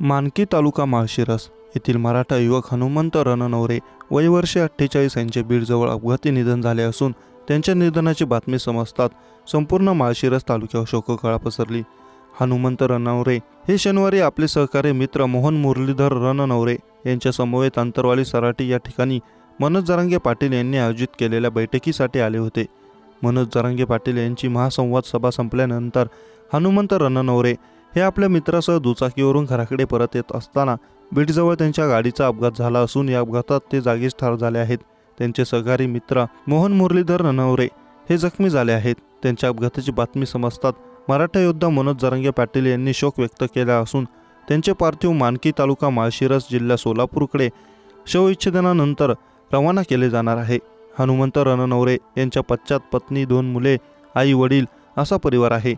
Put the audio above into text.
मानकी तालुका माळशिरस येथील मराठा युवक हनुमंत रणनवरे वय वर्षे अठ्ठेचाळीस यांचे बीडजवळ अपघाती निधन झाले असून त्यांच्या निधनाची बातमी समजतात संपूर्ण माळशिरस तालुक्यावर शोककळा पसरली. हनुमंत रणनवरे हे शनिवारी आपले सहकारी मित्र मोहन मुरलीधर रणनवरे यांच्या समवेत अंतरवाली सराटी या ठिकाणी मनोज जरांगे पाटील यांनी आयोजित केलेल्या बैठकीसाठी आले होते. मनोज जरांगे पाटील यांची महासंवाद सभा संपल्यानंतर हनुमंत रणनवरे हे आपल्या मित्रासह दुचाकीवरून घराकडे परत येत असताना बीडजवळ त्यांच्या गाडीचा अपघात झाला असून या अपघातात ते जागीच ठार झाले आहेत. त्यांचे सहकारी मित्र मोहन मुरलीधर ननवरे हे जखमी झाले आहेत. त्यांच्या अपघाताची बातमी समजतात मराठा योद्धा मनोज जरंगे पाटील यांनी शोक व्यक्त केला असून त्यांचे पार्थिव मानकी तालुका माळशिरस जिल्हा सोलापूरकडे शवविच्छेदनानंतर रवाना केले जाणार आहे. हनुमंत रणनवरे यांच्या पश्चात पत्नी दोन मुले आई वडील असा परिवार आहे.